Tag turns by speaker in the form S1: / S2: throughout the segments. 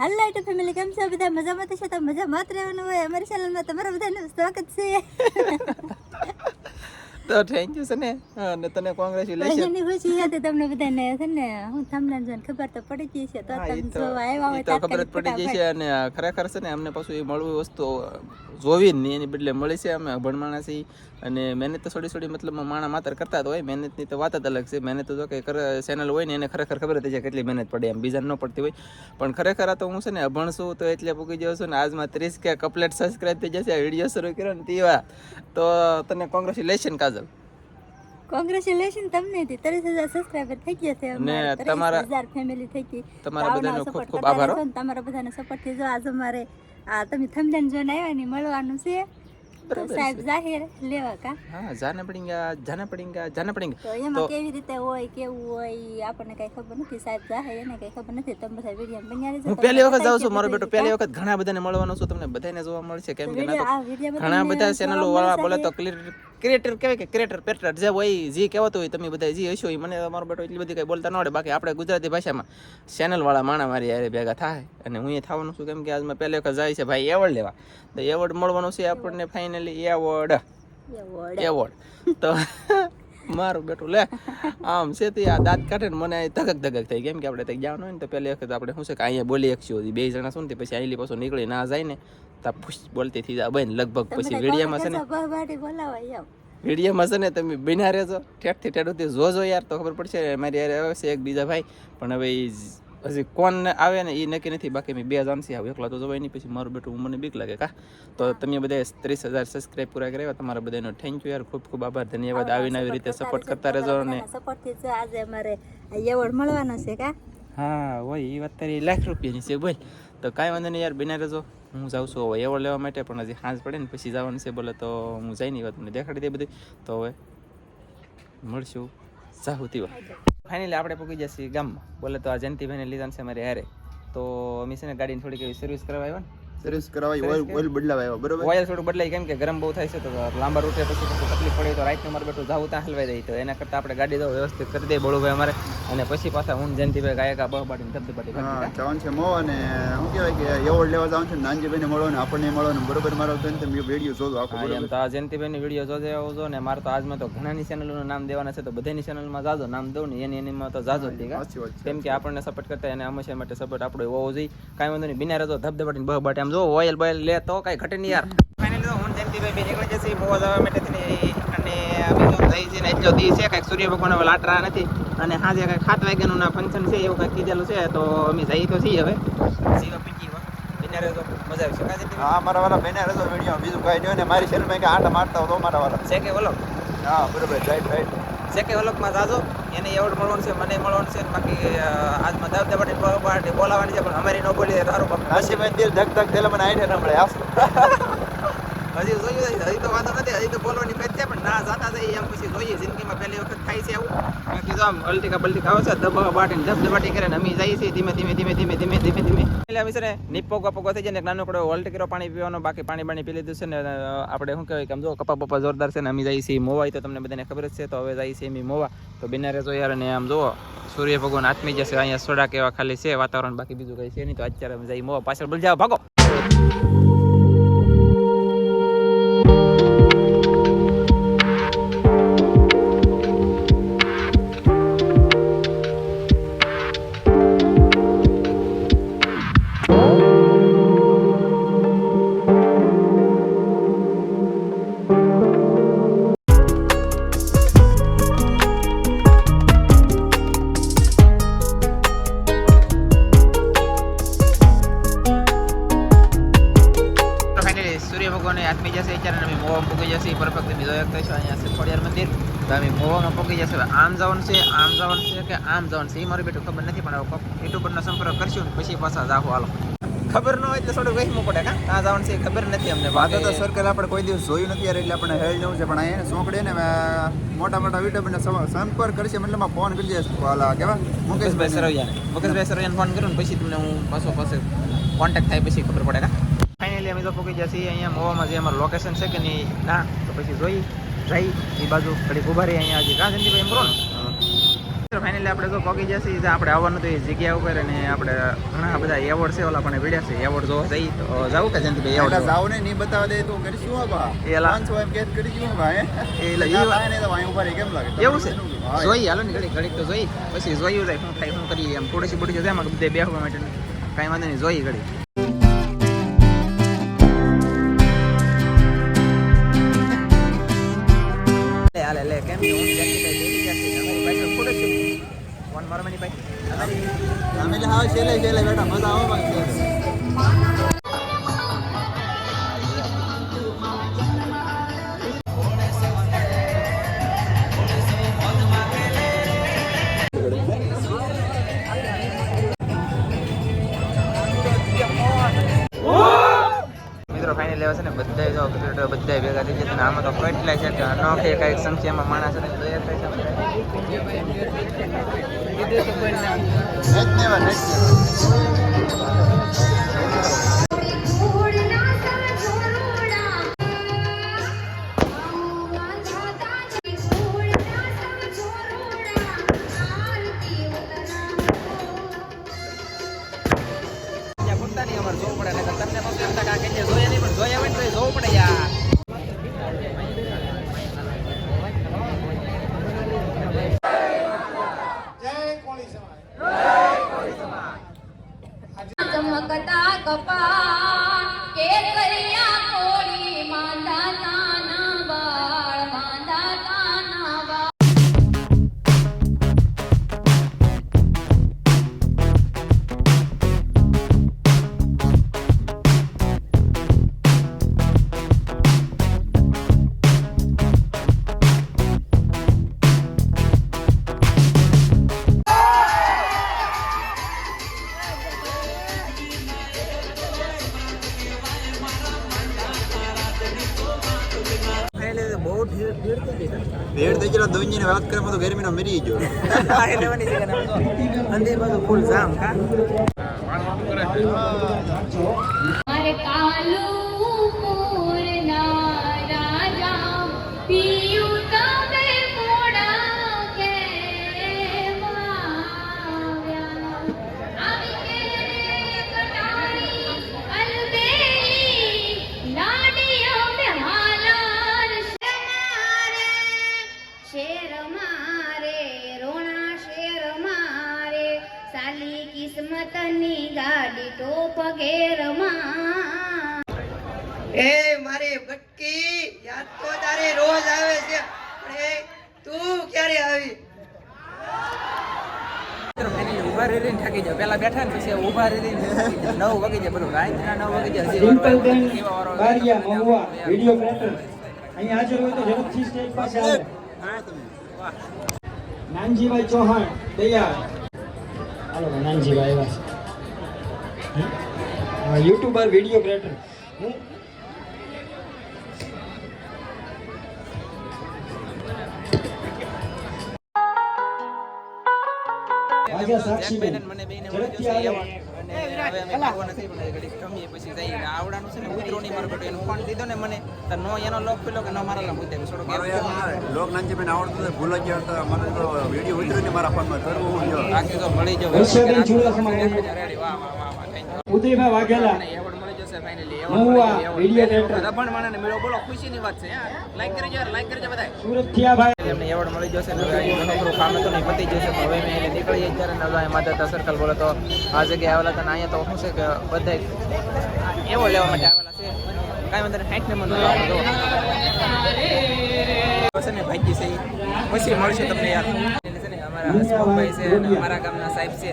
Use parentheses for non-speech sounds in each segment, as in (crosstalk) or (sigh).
S1: હાલો light family કેમ છો બધા મજામાં થશે તો મજા જ રહેવાનું હોય અમારી ચેનલમાં તમારા બધાનું સ્વાગત છે
S2: તો થેન્ક યુ સને અને તને કોંગ્રેચ્યુલેશન
S1: એની ખુશી હતી તમને બધાને છે ને હું તમને જોઈને ખબર તો પડી ગઈ છે તો તમે જો આવ્યા હોય
S2: તો ખબર પડી ગઈ છે અને ખરેખર છે ને અમને પાછું એ મળવું વસ્તુ જોવી જ નહીં એની બદલે મળી છે અમે અભણ માણસ છીએ. અને મહેનત તો થોડી થોડી મતલબ માણા માતર કરતા જ હોય મહેનતની તો વાત જ અલગ છે. મહેનત તો કે ચેનલ હોય ને એને ખરેખર ખબર હતી છે કેટલી મહેનત પડે એમ બીજાને ન પડતી હોય. પણ ખરેખર આ તો હું છે ને અભણ છું તો એટલે પૂકી જાઉં છું ને આજમાં ત્રીસ કે કપલેટ સબસ્ક્રાઈબ થઈ જશે આ વીડિયો શરૂ કર્યો ને તેવા. તો તને કોંગ્રેચ્યુલેશન કાજલ.
S1: કોંગ્રેચ્યુલેશન તમને હતી. ત્રીસ હજાર સબસ્ક્રાઈબર થઈ ગયા છે
S2: ને તમારા-
S1: હજાર ફેમિલી થઈ ગઈ.
S2: તમારા બધાનો ખૂબ ખૂબ આભાર.
S1: તમારા બધાનો સપોર્ટથી જો આજ અમારે આ તમે થમજન જોઈને આવ્યા ને મળવાનું છે? સાહેબ જાહેર લેવા કા?
S2: હા જાના પડીંગા જાના પડીંગા જાના પડીંગા
S1: તો એમાં કેવી રીતે હોય કેવું હોય આપણને કઈ ખબર નથી. સાહેબ જાહેર એને કઈ ખબર નથી. તમે બધા વીડિયો બન્યા રહેજો.
S2: હું પહેલી વખત જાઉં છું મારો બેટો પહેલી વખત ઘણા બધાને મળવાનો છું. તમને બધાને જોવા મળશે. કેમ કે ના તો ઘણા બધા ચેનલો વાળા બોલે તો ક્રિએટર કહેવાય કે ક્રિએટર પેટર જે હોય જે કહેવાતું હોય તમે બધા જે હશો એ મને મારો બેટો એટલી બધી કંઈ બોલતા ન આવડે. બાકી આપણે ગુજરાતી ભાષામાં ચેનલ વાળા માણા મારી યારે ભેગા થાય અને હું એ થવાનું છું કેમ કે આજમાં પહેલે વખત જાય છે ભાઈ એવોર્ડ લેવા. તો એવોર્ડ મળવાનું છે આપણને ફાઇનલી એવોર્ડ એવોર્ડ તો મારું બેટું લે. આમ છે તે આ દાંત કાઢે ને મને ધગક ધગક થઈ કેમ કે આપણે ત્યાં જવાનું હોય ને તો પહેલી વખત આપણે શું છે કે અહીંયા બોલી શકશું. બે જણા શું ને પછી અહીંલી પાછું નીકળી ના જાય ને તા ફૂસ બોલતી થઈ જાય બહેન લગભગ પછી વિડીયામાં છે ને વિડીયોમાં છે ને તમે બિના રહેજો. ઠેઠથી ઠેઠથી જોજો યાર તો ખબર પડશે. મારી યાર આવે છે એક બીજા ભાઈ. પણ હવે હજી કોણ આવે ને એ નક્કી નથી બાકી મેં બે જણ છે એકલા તો જવાય નહીં પછી મારું બેટું મને બીક લાગે કા? તો તમે બધા ત્રીસ હજાર સબસ્ક્રાઈબ પૂરા કર્યા તમારા બધાનો થેન્ક યુ યાર. ખૂબ ખૂબ આભાર ધન્યવાદ. આવીને આવી રીતે સપોર્ટ કરતા રહેજો અને
S1: સપોર્ટથી જો આજે અમારે એવોર્ડ મળવાનો છે કા?
S2: હા હોય એ વાત તારી લાખ રૂપિયાની છે બોલ. તો કાંઈ વાંધો નહીં યાર બિના રહેજો. હું જાઉં છું હવે એવોર્ડ લેવા માટે પણ હજી સાંજ પડે ને પછી જવાનું છે બોલે તો હું જઈ નહીં વાત તમને દેખાડી દે બધું. તો હવે મળશું. સાહુતી ફાઇનલી આપણે પૂકી જશે ગામમાં. બોલે તો આ જયંતિભાઈને લીધા છે મારે હારે. તો અમે છે ને ગાડીની થોડીક એવી સર્વિસ કરવા આવ્યા ને.
S3: સર્વિસ કરાવાય ઓઇલ ઓઇલ બદલાવા આવ્યો બરોબર?
S2: ઓઇલ થોડું બદલાય કેમ કે ગરમ બહુ થાય છે તો લાંબા રૂટે પછી તકલીફ પડે તો રાઈટ મારે બેઠો જાવું ત્યાં હલવાઈ રહી તો એના કરતાં આપણે ગાડી તો વ્યવસ્થિત કરી દે બળુભાઈ અમારે. અને પછી પાછા હું જયંતિભાઈ ગાયકા બહ પાડીને ધબધબાટી
S3: પાડી જવાનું છે મો અને શું કહેવાય કે એવોર્ડ લેવા જવાનું છે ને મળો ને આપણને મળવાનું બરોબર મારો તો વીડિયો જોજો આખો
S2: એમ તો આ જયંતિભાઈની વીડિયો જોજે આવજો ને મારે તો આજમાં તો ઘણાની ચેનલોનું નામ દેવાના છે તો બધાની ચેનલમાં જાજો નામ દઉં ને એની એનીમાં તો જાજો કેમ કે આપણને સપોર્ટ કરતા એને હંમેશા માટે સપોર્ટ આપણો હોવો જોઈએ. કાંઈ વાંધો નહીં બિના રહેતો ધબધબાટીને બહ બાટી આમ જો ઓઇલ બોઇલ લે તો કાંઈ ઘટે નહીં યાર. ફાઇનલી તો હું જયંતિભાઈ બે નીકળી જશે બહુ જવા માટે અને બીજો થઈ છે ને એટલો દી છે કાંઈક સૂર્ય ભગવાન હવે લાટરા નથી. અને હાજે કાંઈક સાત વાગ્યાનું ના ફંક્શન છે એવું કાંઈક કીધેલું છે તો અમે જઈએ તો છીએ હવે. જીવા પીકી મજા
S3: હા મારા વાળા બેનર હતો વીડિયો બીજું કાંઈ નહીં ને મારી શેરમાં કે આટા મારતા હતો મારા વાળા.
S2: છે કે બોલો
S3: હા બરોબર રાઈટ રાઈટ
S2: છે કે વલકમાં જાજો. એને એવોર્ડ મળવાનું છે, મને મળવાનું છે બાકી આજમાં દાવ પાર્ટી બોલાવાની છે, પણ અમારી ન બોલી તારું બાપ.
S3: નાસીભાઈ દિલ, ધક ધક, દિલ મને આઈડે રમડે આસ
S2: હજી જોયું છે, હજી તો વાંધો નથી હજી તો બોલવાની ફેર છે પણ ના જાતા જઈએ એમ પછી જોઈએ જિંદગીમાં પહેલી વખત થાય છે એવું. મેં કીધું આમ અલ્ટિકા બલ્ટિકા આવે છે દબા બાટીને ધબધબાટી કરે ને અમે જઈએ છીએ ધીમે ધીમે ધીમે ધીમે ધીમે ધીમે ધીમે. એટલે અમે છે ને નીપોગા પોગા થઈ જાય ને એક નાનો કડો વોલ્ટ પાણી પીવાનો બાકી પાણી પાણી પી લીધું છે ને આપણે શું કહેવાય કે આમ જો કપા પપ્પા જોરદાર છે ને અમે જઈએ છીએ મોવા તો તમને બધાને ખબર જ છે તો હવે જઈએ છીએ અમે મોવા. તો બિના રહેજો યાર અને આમ જુઓ સૂર્ય ભગવાન આત્મી જશે અહીંયા સોડા કેવા ખાલી છે વાતાવરણ બાકી બીજું કઈ છે નહીં તો અત્યારે જઈએ મોવા પાછળ બોલ જાઓ ભાગો. આમ જવાનું છે. એ મારું બેટું ખબર નથી પણ પરનો સંપર્ક કરશું ને પછી પાછા જાહો હાલો. ખબર ન હોય એટલે થોડું વહેમું પડે કાં? ક્યાં જવાનું છે ખબર નથી અમને
S3: વાતો તો સર્કલ આપણે કોઈ દિવસ જોયું નથી યાર એટલે આપણે હેલ જવું છે. પણ અહીંયા સોંકડે ને મોટા મોટા યુટ્યુબરને સંપર્ક કરશે મતલબમાં ફોન કરી દે વાલા કેવા?
S2: મુકેશભાઈ
S3: મુકેશભાઈ
S2: મુકેશભાઈ સરવૈયાને ફોન કરું ને પછી તમને હું પાછો પાસે કોન્ટેક્ટ થાય પછી ખબર પડે કા? ફાઇનલી અમે તો પહોંચી જશે અહીંયા મોવામાં જે અમારું લોકેશન છે કે નહીં ના તો પછી જોઈ જઈ એ બાજુ ઘડીક ઊભા રહી અહીંયા હજી કાં જંતીભાઈ એમ કરો ને ફાઇનલી આપણે તો પગી જશે જે આપણે આવવાનું તો એ જગ્યા ઉપર અને આપણે ઘણા બધા એવોર્ડ છે ઓલા પણ ભીડ્યા છે. એવોર્ડ જોવા જઈ તો જાવું કે જયંતિભાઈ એવોર્ડ
S3: જાવ. ને નહીં બતાવવા દે તો કરીશું હો બા.
S2: એ એલા-
S3: પાંચસો એમ કેસ કરીશું
S2: એ એટલે
S3: ના
S2: ઈ-
S3: ને તો અહીં ઉપર કેમ લાગે?
S2: એવું છે? જોઈ હાલો ને ઘડીક ઘડી તો જોઈ પછી જોયું જાય શું થાય શું કરીએ એમ. થોડીસી બોડી જાય એમાં બધે બેસવા માટે. કાંઈ વાંધો નહીં જોઈ ઘડી હા
S3: છેલ્લે છેલ્લે બેઠા મજા આવે
S2: લેવા છે ને બધાય જો બધાય ભેગા થઈ ગયા છે આમાં તો કેટલાય છે કે અનોખી કંઈક સંખ્યામાં માણસ છે થાય તૈયાર થાય છે કોઈ ને.
S3: கேட்கறியா વાત કરે તો ગરમીનો મરી ગયો.
S2: અંદર બાજુ ફૂલ જામ કા
S4: કિસ્મતની ગાડી ટોપ ઘેરમાં
S5: એ મારી ભટકી યાદ તો તારે રોજ આવે છે પણ એ તું ક્યારે આવી?
S2: થાકી જાવ પેલા બેઠા ને પછી. નવ વાગી જાય બધું નવ વાગી જાય.
S6: ડિમ્પલબેન? બારિયા મહુવા વીડિયો ક્રિએટર અહીં હાજર હોય તો ઝડપથી સ્ટેજ પાસે આવે
S3: હા તમે
S6: નાનજીભાઈ ચૌહાણ તૈયાર. હાલો નાનજીભાઈ આવ્યા યુટ્યુબર વીડિયો ક્રિએટર હું ઝડપથી આવે
S2: હવે અમે પછી. આવડાનું છે ને ઉતરો નહીં મારો બેટો એનો ફોન લીધો ને મને તો નો એનો લોક પેલો કે નો મારા એમ
S3: યાર લોક નાનજીભાઈને આવડતું હતું, જ. મને તો વીડિયો ઉતર્યો ને મારા ફોનમાં કરવું હું લ્યો.
S2: બાકી તો મળી જાવ
S6: વર્ષાબેન ચુડાસમા
S2: રેડી વાહ વાહ વાહ વાહ thank you.
S6: Udaybhai Vaghela.
S2: Circle બોલે તો આ જગ્યાએ આવેલા હતા અહીંયા તો શું છે કે બધા એવો લેવા માટે આવેલા છે. કાંઈ વાંધો નહીં સાઠ જો. છે ને ભાઈજી છે પછી મળશે તમને યાર. અમારા હસમુખભાઈ છે અને અમારા ગામના સાહેબ છે.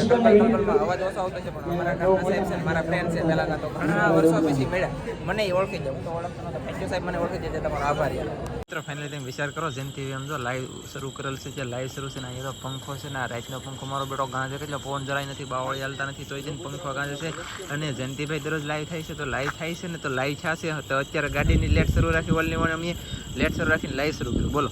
S2: ટપલમાં અવાજ ઓછો આવતો છે પણ અમારા ગામના સાહેબ છે મારા ફ્રેન્ડ છે પહેલાના તો ઘણા વર્ષો પછી મળ્યા. મને ઓળખી જાય હું તો ઓળખતો સાહેબ મને ઓળખી જાય તમારો આભાર યાર. મિત્રો ફાઇનલી તમે વિચાર કરો, જેમ ટીવી એમ જો લાઈવ શરૂ કરેલ છે, જે લાઈવ શરૂ છે ને, અહીંયા તો પંખો છે ને, આ રાતનો પંખો મારો બેટો ગાંજે કેટલો પવન જરાય નથી, બાવળી હાલતા નથી, તોય જઈને પંખો ગાંજે છે. અને જયંતિભાઈ દરરોજ લાઈવ થાય છે, તો લાઈવ થાય છે ને, તો લાઈવ થશે. તો અત્યારે ગાડીની લેટ શરૂ રાખી વળની વન અમે લેટ શરૂ રાખીને લાઈવ શરૂ કર્યું. બોલો.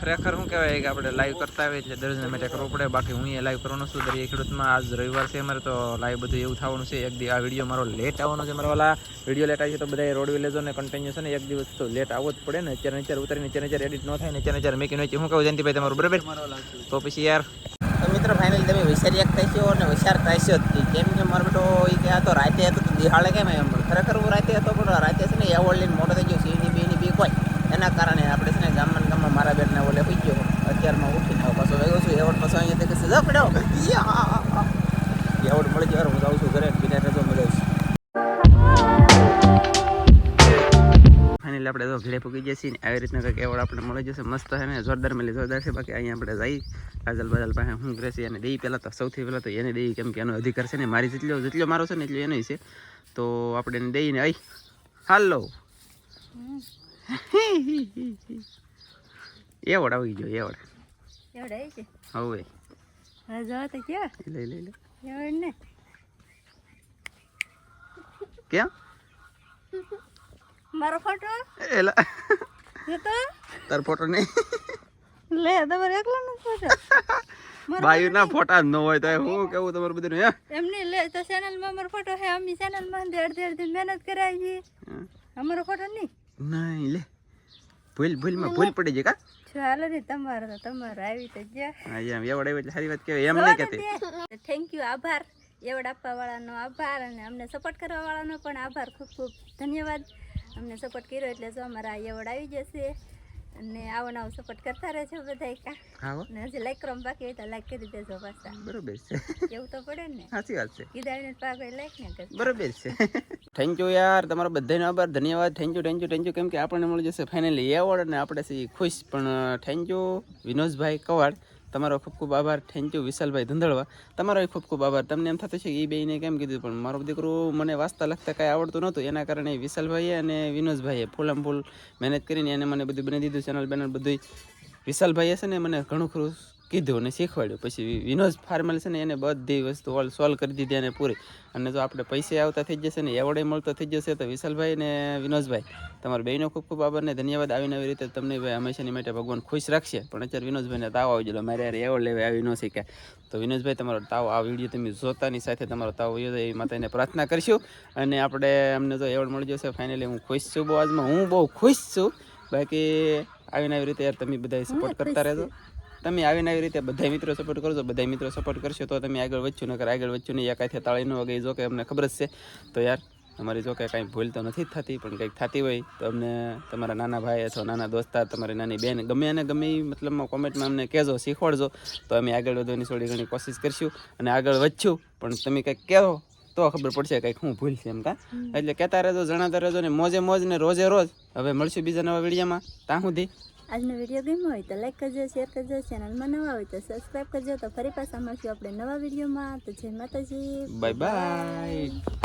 S2: ખરેખર શું કહેવાય કે આપણે લાઈવ કરતા હોય એટલે દરરોજને માટે કરવું પડે. બાકી હું એ લાઈવ કરવાનું છું. દરિયા ખેડૂતમાં આજ રવિવાર છે અમારે, તો લાઈવ બધું એવું થવાનું છે. એક દી આ વીડિયો મારો લેટ આવવાનો છે. મારા વાલા વીડિયો લેટ આવી છે, તો બધા રોડ લેજો ને કન્ટિન્યુ છે ને, એક દિવસ તો લેટ આવવો જ પડે ને, અત્યારે અત્યારે ઉતરીને નીચે નીચે એડિટ ન થાય નીચે નીચે મેકી નીચે હું કહું જયંતિભાઈ તમારું, બરાબર? તો પછી યાર. તો મિત્રો ફાઇનલી તમે વિચારી એકતા છો અને હોશિયાર થાય જ. કેમ કે મારો બેટો એ કે તો રાતે હતો, તો દિહાળે કેમ એમ? ખરેખર હું રાતે હતો, પણ રાતે છે ને એવોર્ડ લઈને મોટો થઈ ગયો સી ની બી કોઈ એના કારણે આપણે છે ને ગામમાં ને ગામમાં મારા બેટને ઓલે હોઈ ગયો અત્યારમાં ઉઠીને પાછો વેગો છું એવોર્ડ આપણે તો ઘરે પૂકી જશે ને આવી રીતના કંઈક એવોર્ડ આપણે મળી જશે. મસ્ત છે ને જોરદાર મળી જોરદાર છે બાકી અહીંયા આપણે જઈ કાજલ બાજલ પાસે હું કરે અને દઈ પહેલાં તો સૌથી પહેલાં તો એને દઈ કેમ કે એનો અધિકાર છે ને મારી જેટલો જેટલો મારો છે ને એટલો એનો છે. તો આપણે એને દઈને આઈ. હાલો. એવોર્ડ આવી ગયો એવોર્ડ.
S1: એવડે છે?
S2: હવે.
S1: હવે જો તો ક્યાં
S2: લઈ લઈ લે
S1: એવડ ને.
S2: કેમ
S1: મારો ફોટો
S2: એલા.
S1: એ તો?
S2: તાર ફોટો નહીં.
S1: લે તમારે એકલા નો ફોટો
S2: ના ફોટા જ ન હોય તો હું કેવું તમારું બધું હે?
S1: એમને લે તો ચેનલમાં અમારો ફોટો હે અમે ચેનલમાં દેડ અડધી મહેનત કરાવી
S2: છે
S1: અમારો ફોટો નહીં?
S2: નહીં લે. ભૂલ ભૂલમાં ભૂલ પડી જાય કા?
S1: ચાલો રે તમારો તો તમારો આવી તો ગયા.
S2: હા એમ એવડ એવડ સારી વાત કહેવાય એમ નહીં કહેતી.
S1: થેન્ક યુ આભાર. એવડ આપવા વાળાનો આભાર અને અમને સપોર્ટ કરવા વાળાનો પણ આભાર ખૂબ ખૂબ. ધન્યવાદ. અમને સપોર્ટ કર્યો એટલે જો અમારા એવોર્ડ આવી જશે અને આવો નવો સપોર્ટ કરતા રહેજો બધા કા
S2: હા
S1: ને હજી લાઈક કરવા બાકી હોય તો લાઈક કરી દેજો પાછા.
S2: બરોબર છે. (laughs)
S1: એવું તો પડે ને.
S2: સાચી વાત છે.
S1: કીધા પાક લાઈક ને કરજો
S2: બરોબર છે. (laughs) થેન્ક યુ યાર તમારો બધાનો આભાર ધન્યવાદ. Thank you thank you thank you કેમ કે આપણને મળી જશે ફાઇનલી એવોર્ડ અને આપણે ખુશ. પણ થેન્ક યુ વિનોદભાઈ કવાડ. તમારો ખૂબ ખૂબ આભાર. થેન્ક યુ વિશાલભાઈ ધંધળવા. તમારો ખૂબ ખૂબ આભાર. તમને એમ થતું છે કે એ બેને કેમ કીધું? પણ મારો દીકરો મને વાંચતા લખતા કાંઈ આવડતું નહોતું. એના કારણે વિશાલભાઈએ અને વિનોદભાઈએ ફૂલમ ફૂલ મહેનત કરીને એને મને બધું બની દીધું ચેનલ બેનલ બધું વિશાલભાઈએ છે ને મને ઘણું ખરું કીધું અને શીખવાડ્યું. પછી વિનોદ ફાર્મલ છે ને એને બધી વસ્તુ ઓલ સોલ્વ કરી દીધી અને પૂરી. અને જો આપણે પૈસે આવતા થઈ જશે ને એવોર્ડે મળતો થઈ જશે તો વિશાલભાઈ ને વિનોદભાઈ તમારા બેનો ખૂબ ખૂબ આભારને ધન્યવાદ. આવીને આવી રીતે તમને ભાઈ હંમેશાની માટે ભગવાન ખુશ રાખશે. પણ અત્યારે વિનોદભાઈને તાવ આવી ગયેલો. મારે યાર એવોર્ડ લેવા આવી ન શીખે તો વિનોદભાઈ તમારો તાવ આ વીડિયો તમે જોતાની સાથે તમારો તાવ વયો જાય એ માતાને પ્રાર્થના કરશું. અને આપણે અમને જો એવોર્ડ મળી જશે ફાઇનલી હું ખુશ છું. બહુ આજમાં હું બહુ ખુશ છું. બાકી આવીને આવી રીતે યાર તમે બધા સપોર્ટ કરતા રહેજો. તમે આવીને આવી રીતે બધા મિત્રો સપોર્ટ કરજો બધા મિત્રો સપોર્ટ કરશો તો તમે આગળ વધશો નકર આગળ વધશો નહીં એકાથી તાળી ન વગે જો કે અમને ખબર જ છે. તો યાર અમારી જો કે કાંઈ ભૂલ તો નથી જ થતી પણ કંઈક થતી હોય તો અમને તમારા નાના ભાઈ અથવા નાના દોસ્તાર તમારી નાની બેન ગમે અને ગમે મતલબમાં કોમેન્ટમાં અમને કહેજો શીખવાડજો. તો અમે આગળ વધવાની થોડી ઘણી કોશિશ કરશું અને આગળ વધશું. પણ તમે કંઈક કહો તો ખબર પડશે કંઈક હું ભૂલ છે એમ કા? એટલે કહેતા રહેજો જણાતા રહેજો ને મોજે મોજ ને રોજે રોજ. હવે મળશું બીજા નવા વિડીયોમાં. ત્યાં સુધી
S1: આજનો વીડિયો ગમ્યો હોય તો લાઈક કરજો શેર કરજો ચેનલમાં નવા હોય તો સબસ્ક્રાઈબ કરજો. તો ફરી પાછા મળશું આપણે નવા વિડીયોમાં. તો જય માતાજી.
S2: Bye bye